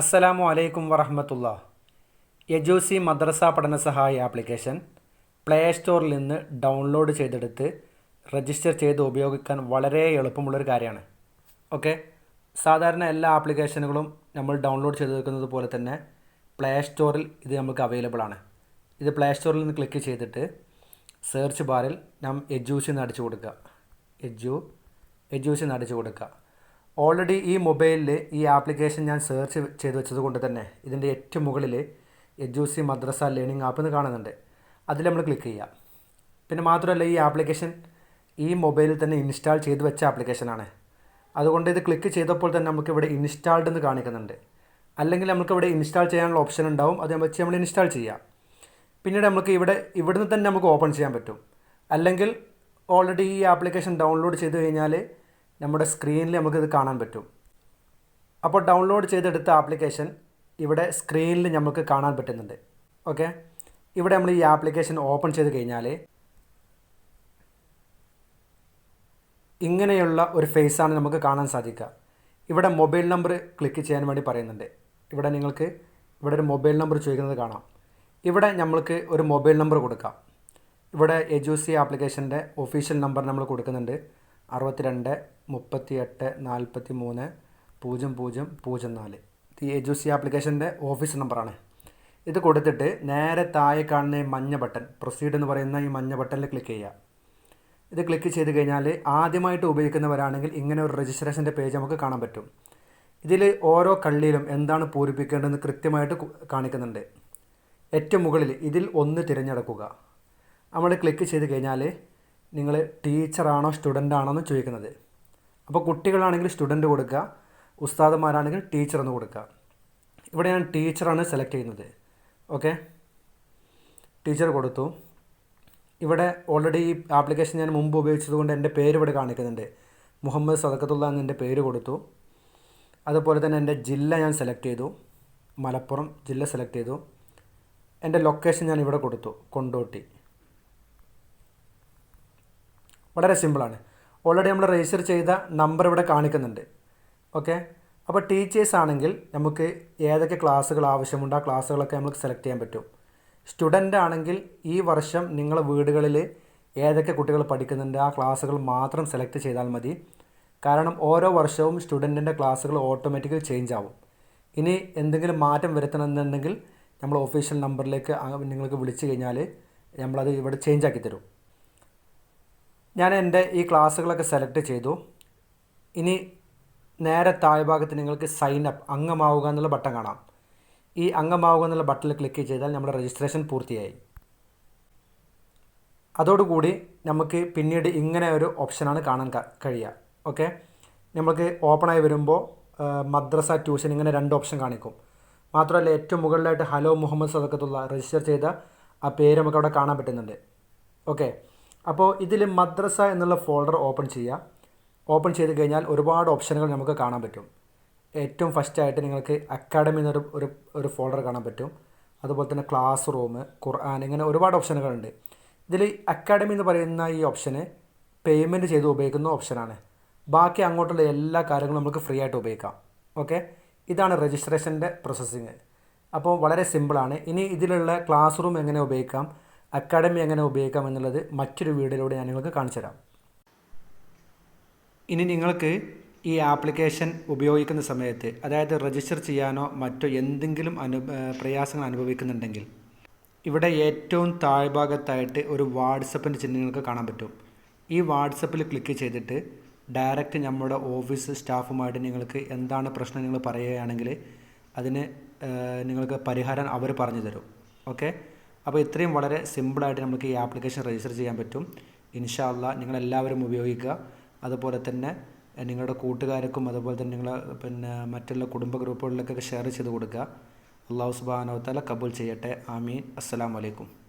അസ്സലാമു അലൈക്കും വറഹമത്തുള്ള. യജൂസി മദ്രസ പഠന സഹായ ആപ്ലിക്കേഷൻ പ്ലേ സ്റ്റോറിൽ നിന്ന് ഡൗൺലോഡ് ചെയ്തെടുത്ത് രജിസ്റ്റർ ചെയ്ത് ഉപയോഗിക്കാൻ വളരെ എളുപ്പമുള്ളൊരു കാര്യമാണ്. ഓക്കെ സാധാരണ എല്ലാ ആപ്ലിക്കേഷനുകളും നമ്മൾ ഡൗൺലോഡ് ചെയ്ത് വെക്കുന്നത് പോലെ തന്നെ പ്ലേ സ്റ്റോറിൽ ഇത് നമുക്ക് അവൈലബിൾ ആണ്. ഇത് പ്ലേ സ്റ്റോറിൽ നിന്ന് ക്ലിക്ക് ചെയ്തിട്ട് സെർച്ച് ബാറിൽ നാം എജൂസി എന്ന് അടിച്ചു കൊടുക്കുക. എജു എജൂസി എന്ന് അടിച്ചു കൊടുക്കുക. ഓൾറെഡി ഈ മൊബൈലിൽ ഈ ആപ്ലിക്കേഷൻ ഞാൻ സെർച്ച് ചെയ്ത് വെച്ചത് കൊണ്ട് തന്നെ ഇതിന്റെ ഏറ്റവും മുകളിൽ എജ്യൂസി മദ്രസ ലേണിംഗ് ആപ്പ് എന്ന് കാണുന്നുണ്ട്. അതിൽ നമ്മൾ ക്ലിക്ക് ചെയ്യാം. പിന്നെ മാത്രമല്ല ഈ ആപ്ലിക്കേഷൻ ഈ മൊബൈലിൽ തന്നെ ഇൻസ്റ്റാൾ ചെയ്ത് വെച്ച ആപ്ലിക്കേഷനാണ് അതുകൊണ്ട് ഇത് ക്ലിക്ക് ചെയ്തപ്പോൾ തന്നെ നമുക്ക് ഇവിടെ ഇൻസ്റ്റാൾഡ് എന്ന് കാണിക്കുന്നുണ്ട്. അല്ലെങ്കിൽ നമുക്ക് ഇവിടെ ഇൻസ്റ്റാൾ ചെയ്യാനുള്ള ഓപ്ഷൻ ഉണ്ടാവും. അത് വെച്ച് നമ്മൾ ഇൻസ്റ്റാൾ ചെയ്യാം. പിന്നീട് നമുക്ക് ഇവിടെ ഇവിടുന്ന് തന്നെ നമുക്ക് ഓപ്പൺ ചെയ്യാൻ പറ്റും. അല്ലെങ്കിൽ ഓൾറെഡി ഈ ആപ്ലിക്കേഷൻ ഡൗൺലോഡ് ചെയ്ത് കഴിഞ്ഞാൽ നമ്മുടെ സ്ക്രീനിൽ നമുക്കിത് കാണാൻ പറ്റും. അപ്പോൾ ഡൗൺലോഡ് ചെയ്തെടുത്ത ആപ്ലിക്കേഷൻ ഇവിടെ സ്ക്രീനിൽ നമുക്ക് കാണാൻ പറ്റുന്നുണ്ട്. ഓക്കെ ഇവിടെ നമ്മൾ ഈ ആപ്ലിക്കേഷൻ ഓപ്പൺ ചെയ്ത് കഴിഞ്ഞാൽ ഇങ്ങനെയുള്ള ഒരു ഫേസാണ് നമുക്ക് കാണാൻ സാധിക്കുക. ഇവിടെ മൊബൈൽ നമ്പർ ക്ലിക്ക് ചെയ്യാൻ വേണ്ടി പറയുന്നുണ്ട്. ഇവിടെ നിങ്ങൾക്ക് ഇവിടെ ഒരു മൊബൈൽ നമ്പർ ചോദിക്കുന്നത് കാണാം. ഇവിടെ നമ്മൾക്ക് ഒരു മൊബൈൽ നമ്പർ കൊടുക്കാം. ഇവിടെ എജൂസി ആപ്ലിക്കേഷന്റെ ഒഫീഷ്യൽ നമ്പർ നമ്മൾ കൊടുക്കുന്നുണ്ട്. അറുപത്തിരണ്ട് മുപ്പത്തി എട്ട് നാൽപ്പത്തി മൂന്ന് പൂജ്യം പൂജ്യം പൂജ്യം നാല്. ഈ എജൂസി ആപ്ലിക്കേഷന്റെ ഓഫീസ് നമ്പറാണ്. ഇത് കൊടുത്തിട്ട് നേരെ താഴെ കാണുന്ന ഈ മഞ്ഞ ബട്ടൺ പ്രൊസീഡ് എന്ന് പറയുന്ന ഈ മഞ്ഞ ബട്ടണിൽ ക്ലിക്ക് ചെയ്യുക. ഇത് ക്ലിക്ക് ചെയ്ത് കഴിഞ്ഞാൽ ആദ്യമായിട്ട് ഉപയോഗിക്കുന്നവരാണെങ്കിൽ ഇങ്ങനെ ഒരു രജിസ്ട്രേഷന്റെ പേജ് നമുക്ക് കാണാൻ പറ്റും. ഇതിൽ ഓരോ കള്ളിയിലും എന്താണ് പൂരിപ്പിക്കേണ്ടതെന്ന് കൃത്യമായിട്ട് കാണിക്കുന്നുണ്ട്. ഏറ്റവും മുകളിൽ ഇതിൽ ഒന്ന് തിരഞ്ഞെടുക്കുക. നമ്മൾ ക്ലിക്ക് ചെയ്ത് കഴിഞ്ഞാൽ നിങ്ങൾ ടീച്ചറാണോ സ്റ്റുഡന്റ് ആണോ എന്ന് ചോദിക്കുന്നത്. അപ്പോൾ കുട്ടികളാണെങ്കിൽ സ്റ്റുഡന്റ് കൊടുക്കുക ഉസ്താദന്മാരാണെങ്കിൽ ടീച്ചർ എന്ന് കൊടുക്കുക. ഇവിടെ ഞാൻ ടീച്ചറാണ് സെലക്ട് ചെയ്യുന്നത്. ഓക്കെ? ടീച്ചർ കൊടുത്തു. ഇവിടെ ഓൾറെഡി ഈ ആപ്ലിക്കേഷൻ ഞാൻ മുമ്പ് ഉപയോഗിച്ചതുകൊണ്ട് എന്റെ പേര് ഇവിടെ കാണിക്കുന്നുണ്ട്. മുഹമ്മദ് സദക്കത്തുള്ള എന്ന് എന്റെ പേര് കൊടുത്തു. അതുപോലെ തന്നെ എന്റെ ജില്ല ഞാൻ സെലക്ട് ചെയ്തു. മലപ്പുറം ജില്ല സെലക്ട് ചെയ്തു. എന്റെ ലൊക്കേഷൻ ഞാൻ ഇവിടെ കൊടുത്തു കൊണ്ടോട്ടി. വളരെ സിമ്പിളാണ്. ഓൾറെഡി നമ്മൾ രജിസ്റ്റർ ചെയ്ത നമ്പർ ഇവിടെ കാണിക്കുന്നുണ്ട്. ഓക്കെ അപ്പോൾ ടീച്ചേഴ്സ് ആണെങ്കിൽ നമുക്ക് ഏതൊക്കെ ക്ലാസ്സുകൾ ആവശ്യമുണ്ട് ആ ക്ലാസ്സുകളൊക്കെ നമുക്ക് സെലക്ട് ചെയ്യാൻ പറ്റും. സ്റ്റുഡന്റ് ആണെങ്കിൽ ഈ വർഷം നിങ്ങളെ വീടുകളിൽ ഏതൊക്കെ കുട്ടികൾ പഠിക്കുന്നുണ്ട് ആ ക്ലാസ്സുകൾ മാത്രം സെലക്ട് ചെയ്താൽ മതി. കാരണം ഓരോ വർഷവും സ്റ്റുഡന്റിന്റെ ക്ലാസ്സുകൾ ഓട്ടോമാറ്റിക്കലി ചേഞ്ച് ആവും. ഇനി എന്തെങ്കിലും മാറ്റം വരുത്തണമെന്നുണ്ടെങ്കിൽ നമ്മൾ ഒഫീഷ്യൽ നമ്പറിലേക്ക് നിങ്ങൾക്ക് വിളിച്ചു കഴിഞ്ഞാൽ നമ്മളത് ഇവിടെ ചേഞ്ച് ആക്കി തരും. ഞാൻ എന്റെ ഈ ക്ലാസ്സുകളൊക്കെ സെലക്ട് ചെയ്തു. ഇനി നേരെ താഴെ താഴ്ഭാഗത്ത് നിങ്ങൾക്ക് സൈൻ അപ്പ് അംഗമാവുക എന്നുള്ള ബട്ടൺ കാണാം. ഈ അംഗമാവുക എന്നുള്ള ബട്ടണിൽ ക്ലിക്ക് ചെയ്താൽ നമ്മുടെ രജിസ്ട്രേഷൻ പൂർത്തിയായി. അതോടുകൂടി നമുക്ക് പിന്നീട് ഇങ്ങനെ ഒരു ഓപ്ഷനാണ് കാണാൻ കഴിയുക. ഓക്കെ നമുക്ക് ഓപ്പണായി വരുമ്പോൾ മദ്രസ ട്യൂഷൻ ഇങ്ങനെ രണ്ട് ഓപ്ഷൻ കാണിക്കും. മാത്രമല്ല ഏറ്റവും മുകളിലായിട്ട് ഹലോ മുഹമ്മദ് സദക്കത്തുള്ള രജിസ്റ്റർ ചെയ്ത ആ പേര് നമുക്ക് അവിടെ കാണാൻ പറ്റുന്നുണ്ട്. ഓക്കെ അപ്പോൾ ഇതിൽ മദ്രസ എന്നുള്ള ഫോൾഡർ ഓപ്പൺ ചെയ്യുക. ഓപ്പൺ ചെയ്ത് കഴിഞ്ഞാൽ ഒരുപാട് ഓപ്ഷനുകൾ നമുക്ക് കാണാൻ പറ്റും. ഏറ്റവും ഫസ്റ്റായിട്ട് നിങ്ങൾക്ക് അക്കാഡമി എന്നൊരു ഒരു ഒരു ഫോൾഡർ കാണാൻ പറ്റും. അതുപോലെ തന്നെ ക്ലാസ് റൂം ഖുർആൻ ഇങ്ങനെ ഒരുപാട് ഓപ്ഷനുകളുണ്ട് ഇതിൽ അക്കാഡമി എന്ന് പറയുന്ന ഈ ഓപ്ഷന് പേയ്മെന്റ് ചെയ്ത് ഉപയോഗിക്കുന്ന ഓപ്ഷനാണ് ബാക്കി അങ്ങോട്ടുള്ള എല്ലാ കാര്യങ്ങളും നമുക്ക് ഫ്രീ ആയിട്ട് ഉപയോഗിക്കാം. ഓക്കെ ഇതാണ് രജിസ്ട്രേഷന്റെ പ്രോസസ്സിങ് അപ്പോൾ വളരെ സിമ്പിളാണ് ഇനി ഇതിലുള്ള ക്ലാസ് റൂം എങ്ങനെ ഉപയോഗിക്കാം? അക്കാഡമി എങ്ങനെ ഉപയോഗിക്കാം എന്നുള്ളത് മറ്റൊരു വീഡിയോയിലൂടെ ഞാൻ നിങ്ങൾക്ക് കാണിച്ചു തരാം. ഇനി നിങ്ങൾക്ക് ഈ ആപ്ലിക്കേഷൻ ഉപയോഗിക്കുന്ന സമയത്ത് അതായത് രജിസ്റ്റർ ചെയ്യാനോ മറ്റോ എന്തെങ്കിലും അനു പ്രയാസങ്ങൾ അനുഭവിക്കുന്നുണ്ടെങ്കിൽ ഇവിടെ ഏറ്റവും താഴ്ഭാഗത്തായിട്ട് ഒരു വാട്സപ്പിന്റെ ചിഹ്നം നിങ്ങൾക്ക് കാണാൻ പറ്റും. ഈ വാട്സപ്പിൽ ക്ലിക്ക് ചെയ്തിട്ട് ഡയറക്റ്റ് നമ്മുടെ ഓഫീസ് സ്റ്റാഫുമായിട്ട് നിങ്ങൾക്ക് എന്താണ് പ്രശ്നം നിങ്ങൾ പറയുകയാണെങ്കിൽ അതിന് നിങ്ങൾക്ക് പരിഹാരം അവർ പറഞ്ഞു തരും. ഓക്കെ? അപ്പോൾ ഇത്രയും വളരെ സിമ്പിളായിട്ട് നമുക്ക് ഈ ആപ്ലിക്കേഷൻ രജിസ്റ്റർ ചെയ്യാൻ പറ്റും. ഇൻഷാല്ല നിങ്ങളെല്ലാവരും ഉപയോഗിക്കുക. അതുപോലെ തന്നെ നിങ്ങളുടെ കൂട്ടുകാർക്കും അതുപോലെ തന്നെ നിങ്ങൾ പിന്നെ മറ്റുള്ള കുടുംബ ഗ്രൂപ്പുകളിലേക്കൊക്കെ ഷെയർ ചെയ്ത് കൊടുക്കുക. അള്ളാഹു സുബാനോ തല കബൂൽ ചെയ്യട്ടെ. ആമീൻ. അസ്സലാമു അലൈക്കും.